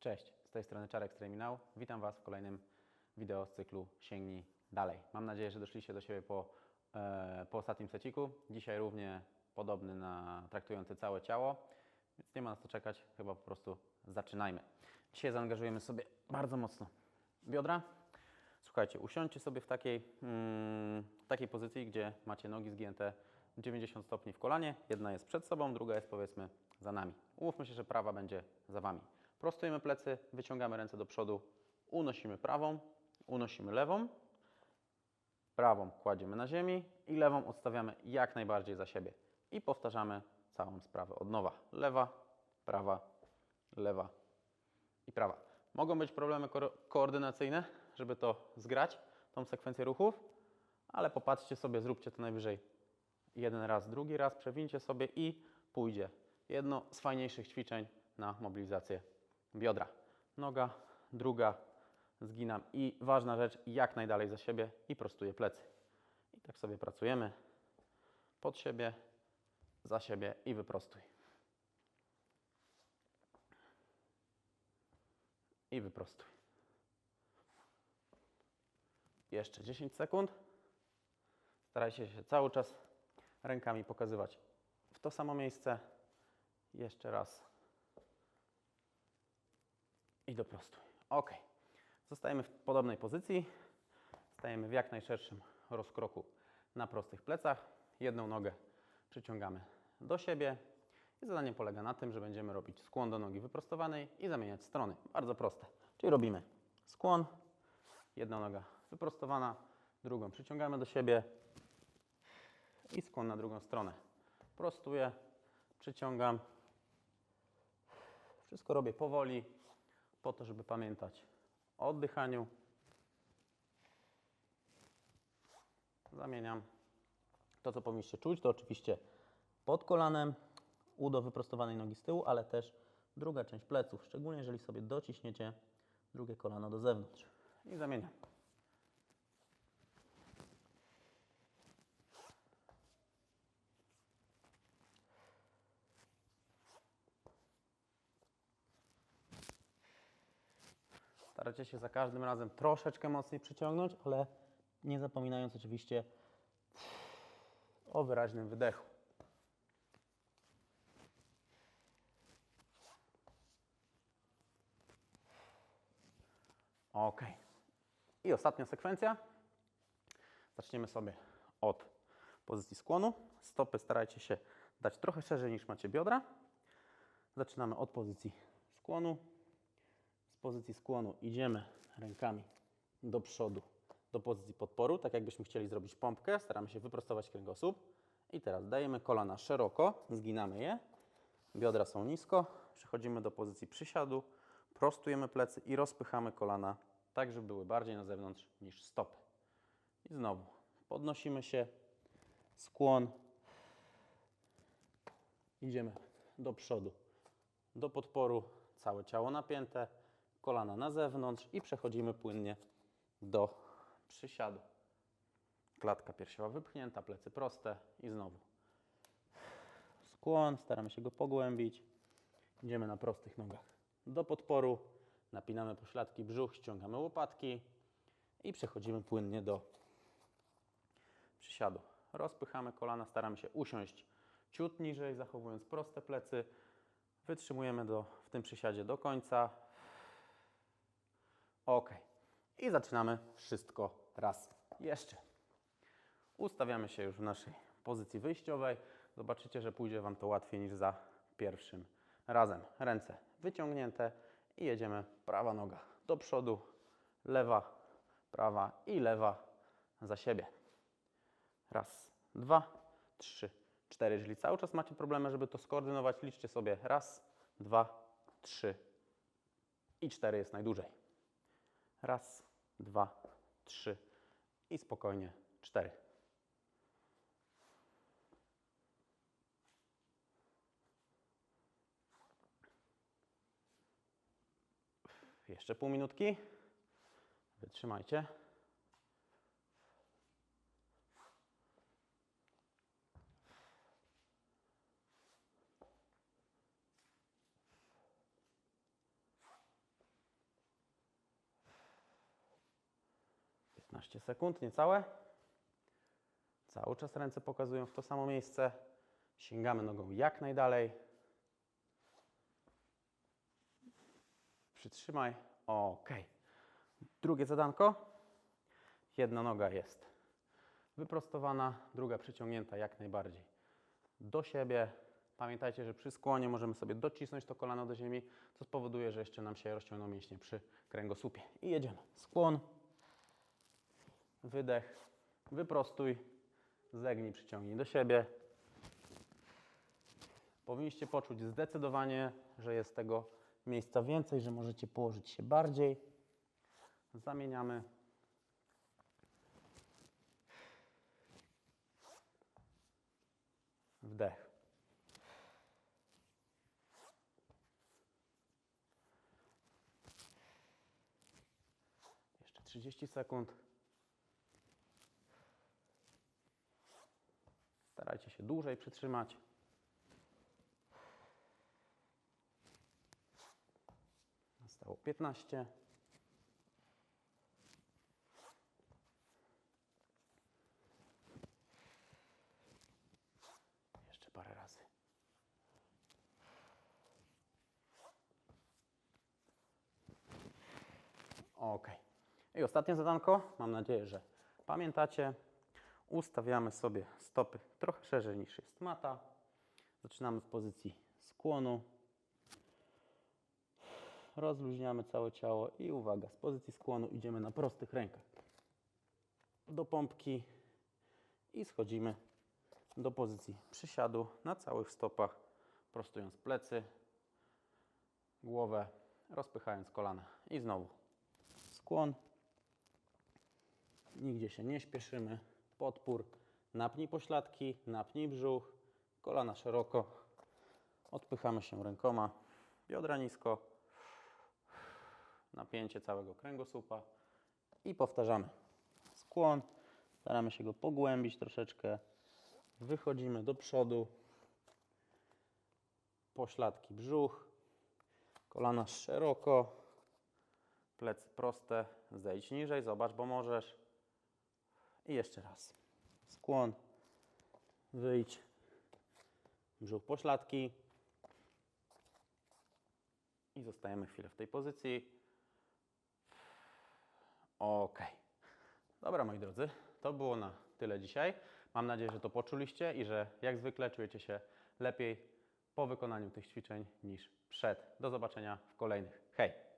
Cześć, z tej strony Czarek Streminał. Witam Was w kolejnym wideo z cyklu Sięgnij Dalej. Mam nadzieję, że doszliście do siebie po, e, po ostatnim seciku. Dzisiaj równie podobny na traktujący całe ciało, więc nie ma na co czekać, chyba po prostu zaczynajmy. Dzisiaj zaangażujemy sobie bardzo mocno biodra. Słuchajcie, usiądźcie sobie w takiej, mm, takiej pozycji, gdzie macie nogi zgięte 90 stopni w kolanie. Jedna jest przed sobą, druga jest powiedzmy za nami. Umówmy się, że prawa będzie za Wami. Prostujemy plecy, wyciągamy ręce do przodu, unosimy prawą, unosimy lewą, prawą kładziemy na ziemi i lewą odstawiamy jak najbardziej za siebie. I powtarzamy całą sprawę od nowa. Lewa, prawa, lewa i prawa. Mogą być problemy ko- koordynacyjne, żeby to zgrać, tą sekwencję ruchów, ale popatrzcie sobie, zróbcie to najwyżej jeden raz, drugi raz, przewincie sobie i pójdzie. Jedno z fajniejszych ćwiczeń na mobilizację biodra. Noga, druga, zginam i ważna rzecz, jak najdalej za siebie i prostuję plecy. I tak sobie pracujemy pod siebie, za siebie i wyprostuj. I wyprostuj. Jeszcze 10 sekund. Starajcie się cały czas rękami pokazywać w to samo miejsce. Jeszcze raz. I doprostuj. Ok. Zostajemy w podobnej pozycji. Stajemy w jak najszerszym rozkroku na prostych plecach. Jedną nogę przyciągamy do siebie. I zadanie polega na tym, że będziemy robić skłon do nogi wyprostowanej i zamieniać strony. Bardzo proste. Czyli robimy skłon, jedna noga wyprostowana, drugą przyciągamy do siebie i skłon na drugą stronę. Prostuję, przyciągam. Wszystko robię powoli, po to, żeby pamiętać o oddychaniu. Zamieniam. To, co powinniście czuć, to oczywiście pod kolanem, udo wyprostowanej nogi z tyłu, ale też druga część pleców, szczególnie jeżeli sobie dociśniecie drugie kolano do zewnątrz. I zamieniam. Staracie się za każdym razem troszeczkę mocniej przyciągnąć, ale nie zapominając oczywiście o wyraźnym wydechu. Ok. I ostatnia sekwencja. Zaczniemy sobie od pozycji skłonu. Stopy starajcie się dać trochę szerzej niż macie biodra. Zaczynamy od pozycji skłonu. Pozycji skłonu idziemy rękami do przodu, do pozycji podporu, tak jakbyśmy chcieli zrobić pompkę. Staramy się wyprostować kręgosłup. I teraz dajemy kolana szeroko, zginamy je. Biodra są nisko. Przechodzimy do pozycji przysiadu. Prostujemy plecy i rozpychamy kolana tak, żeby były bardziej na zewnątrz niż stopy. I znowu podnosimy się, skłon. Idziemy do przodu, do podporu, całe ciało napięte, kolana na zewnątrz i przechodzimy płynnie do przysiadu. Klatka piersiowa wypchnięta, plecy proste i znowu skłon, staramy się go pogłębić. Idziemy na prostych nogach do podporu, napinamy pośladki brzuch, ściągamy łopatki i przechodzimy płynnie do przysiadu. Rozpychamy kolana, staramy się usiąść ciut niżej, zachowując proste plecy. Wytrzymujemy do, w tym przysiadzie do końca. Ok. I zaczynamy wszystko raz jeszcze. Ustawiamy się już w naszej pozycji wyjściowej. Zobaczycie, że pójdzie Wam to łatwiej niż za pierwszym razem. Ręce wyciągnięte i jedziemy prawa noga do przodu, lewa, prawa i lewa za siebie. Raz, dwa, trzy, cztery. Jeżeli cały czas macie problemy, żeby to skoordynować, liczcie sobie raz, dwa, trzy i cztery jest najdłużej. Raz, dwa, trzy i spokojnie cztery. Jeszcze pół minutki. Wytrzymajcie. 15 sekund, niecałe. Cały czas ręce pokazują w to samo miejsce. Sięgamy nogą jak najdalej. Przytrzymaj. Ok. Drugie zadanko. Jedna noga jest wyprostowana, druga przyciągnięta jak najbardziej do siebie. Pamiętajcie, że przy skłonie możemy sobie docisnąć to kolano do ziemi, co spowoduje, że jeszcze nam się rozciągną mięśnie przy kręgosłupie. I jedziemy. Skłon, wydech, wyprostuj, zegnij, przyciągnij do siebie. Powinniście poczuć zdecydowanie, że jest tego miejsca więcej, że możecie położyć się bardziej. Zamieniamy. Wdech. Jeszcze 30 sekund. Starajcie się dłużej przytrzymać. Zostało 15. Jeszcze parę razy. Ok. I ostatnie zadanko. Mam nadzieję, że pamiętacie. Ustawiamy sobie stopy trochę szerzej niż jest mata. Zaczynamy w pozycji skłonu. Rozluźniamy całe ciało i uwaga, z pozycji skłonu idziemy na prostych rękach do pompki i schodzimy do pozycji przysiadu na całych stopach, prostując plecy, głowę, rozpychając kolana i znowu skłon. Nigdzie się nie śpieszymy. Podpór. Napnij pośladki, napnij brzuch, kolana szeroko. Odpychamy się rękoma, biodra nisko, napięcie całego kręgosłupa i powtarzamy. Skłon, staramy się go pogłębić troszeczkę. Wychodzimy do przodu, pośladki, brzuch, kolana szeroko, plecy proste, zejdź niżej, zobacz, bo możesz. I jeszcze raz. Skłon, wyjdź, brzuch, pośladki. I zostajemy chwilę w tej pozycji. Ok. Dobra, moi drodzy, to było na tyle dzisiaj. Mam nadzieję, że to poczuliście i że jak zwykle czujecie się lepiej po wykonaniu tych ćwiczeń niż przed. Do zobaczenia w kolejnych. Hej!